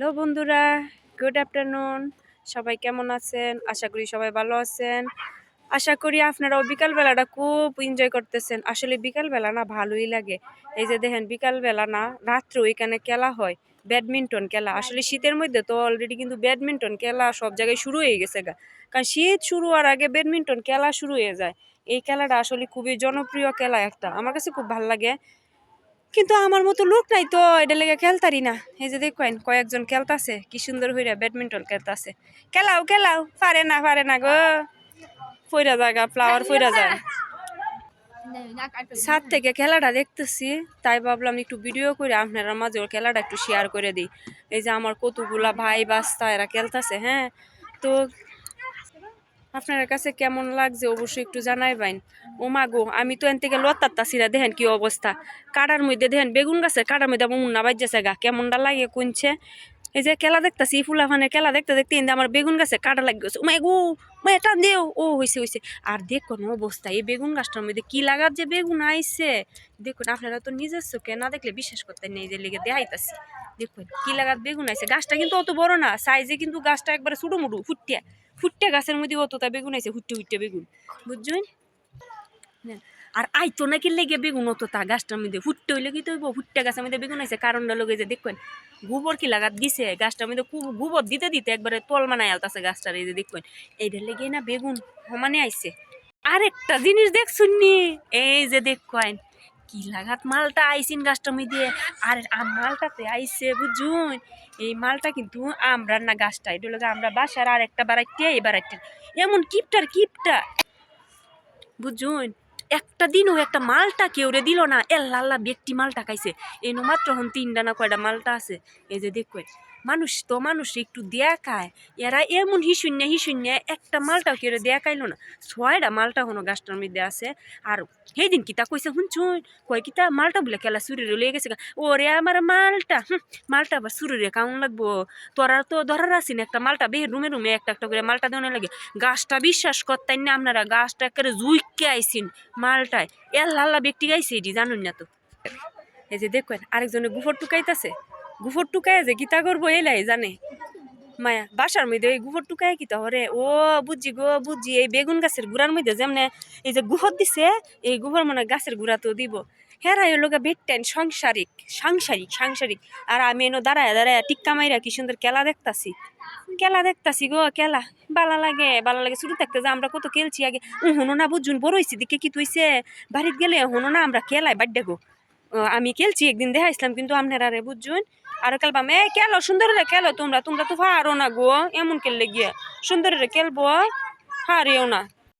Hello বন্ধুরা good afternoon সবাই কেমন আছেন? আশা করি সবাই ভালো আছেন। আশা করি আপনারাও বিকালবেলাটা খুব এনজয় করতেছেন। আসলে বিকালবেলা না ভালোই লাগে। এই যে দেখেন, বিকালবেলা না রাত্রেও এখানে খেলা হয় ব্যাডমিন্টন খেলা। আসলে শীতের মধ্যে তো অলরেডি কিন্তু ব্যাডমিন্টন খেলা সব জায়গায় শুরু হয়ে গেছে গা। কারণ শীত শুরু হওয়ার আগে ব্যাডমিন্টন খেলা শুরু হয়ে যায়। এই খেলাটা আসলে খুবই জনপ্রিয় খেলা একটা। আমার কাছে খুব ভালো লাগে। কিন্তু আমার মতো লোক নাই তো এটা লেগে খেলতারি না। এই যে দেখেন কয়েকজন খেলতাছে, কি সুন্দর হইরা ব্যাডমিন্টন খেলতাছে। খেলাও খেলাও, পারে না পারে না গো। ফইরা জায়গা ফ্লাওয়ার ফইরা যায় ছাদ থেকে খেলাটা দেখতেছি, তাই ভাবলাম একটু ভিডিও করে আপনারা মাঝে ওর খেলাটা একটু শেয়ার করে দিই। এই যে আমার কতগুলা ভাই বাস্তা এরা খেলতাছে হ্যাঁ? তো আপনার কাছে কেমন লাগছে অবশ্যই একটু জানাই বাইন ও মা গো, আমি তো এন থেকে লতারতাছি না দেখেন কি অবস্থা। কাটার মধ্যে, দেখেন, বেগুন গাছে কাটার মধ্যে আমার মুন্না বাজছে গা, কেমনটা লাগে কুনছে এই যে খেলা দেখতাছি ফুলা ফানের খেলা দেখতে দেখতে এনে আমার বেগুন গাছে কাটা লাগি গেছে। মাই গো মাই টান দেও। ও হয়েছে হয়েছে আর দেখুন অবস্থা, এই বেগুন গাছটার মধ্যে কি লাগার যে বেগুন আইছে। দেখুন, আপনারা তো নিজের চোখে না দেখলে বিশ্বাস করতে নেই যে লেগে দেখাইতাছি। দেখুন, কি লাগার বেগুন আইছে। গাছটা কিন্তু অত বড় না সাইজে কিন্তু গাছটা একবারে ছোটো মুটু, ফুটিয়া। ফুটে গাছের মধ্যে অতটা বেগুন আছে হুট্টে হুট্টে বেগুন। বুঝছেন? আর আইতো নাকি লেগে বেগুন অতটা গাছটার মধ্যে। ফুটতে হইলে কি তো হইব? ফুটে গাছের মধ্যে বেগুন আইছে কারণটা লগে যে দেখবেন, গোবর কি লাগাত দিছে? গাছটার মধ্যে গোবর দিতে দিতে একবারে তল মানায় আলতাছে গাছটার, এই যে দেখবেন। এইটার লেগে না বেগুন সমানে আইছে। আরেকটা জিনিস দেখছুন নি এই যে দেখবেন কি লাগাত মালটা আইসিন গাছটার মধ্যে আর আম মালটাতে আইসে বুঝুন, এই মালটা কিন্তু আমরা না গাছটা, এটা হলো আমরা বাসার আর একটা বাড়াইতে, এই বাড়াইতে। এমন কিপটার কিপটা বুঝুন, একটা দিনও একটা মালটা কেউ রে দিল না। এল্লা আল্লাহ ব্যক্তি মালটা খাইছে। এনো মাত্র হন তিনটা না কয়টা মালটা আছে। এই যে দেখবেন মানুষ তো মানুষ একটু দেখায়। এরা এমন হিসুন্য হিসুন্য একটা মালটাও কেউ দেখাইলো না। ছয়টা মালটা হনো গাছটার মধ্যে আছে। আর সেই দিন কিতা কইছে শুনছুন কয় কিতা মালটা বলে খেলা চুরিরে লয়ে গেছে। ওরে আমার মালটা হুম, মালটা আবার চুরিরে কাউন লাগবো? তোরা তো ধরার আছিন একটা মালটা বের রুমে রুমে একটা একটা করে মালটা দেওয়া লাগে। গাছটা বিশ্বাস করতেন না আপনারা গাছটা একেবারে জুইকে আইসিন মালটায়। এ লাল্লা ব্যক্তি গাইছে এটি জানুন না তো। এই যে দেখেন আরেকজনে গুফর টুকাইতেছে। গুফর টুকায় যে গীতা করব এলাই, জানে? মায়া, বাসার মধ্যে ওই গুফর টুকায় কিতা হরে ও বুঝছি গো বুঝছি এই বেগুন গাছের গুড়ার মধ্যে যেমনে এই যে গুহর দিছে, এই গুহর মনে হয় গাছের গুড়া তো দিব। হেরাই লোকে বেটতেন সাংসারিক সাংসারিক সাংসারিক। আর আমি এনো দাঁড়ায় দাঁড়ায় টিক্কা মাইরা কি সুন্দর কেলা দেখতাছি। কেলা দেখতাছি গো, কেলা। বালা লাগে বালা লাগে শুরু থাকতে যে আমরা কত খেলছি আগে। হনো না বুঝুন, বড় হয়েছি দিকে কি তুইছে বাড়িতে গেলে হনো না, আমরা খেলাই বাড্ডে গো। আমি খেলছি, একদিন দেখাইছিলাম, কিন্তু আপনারা রে বুঝুন আর খেলবাম এ খেলো সুন্দর রে খেলো তোমরা। তোমরা তো পারো না গো, এমন খেললে গিয়ে। সুন্দর রে খেলব, হারিও না।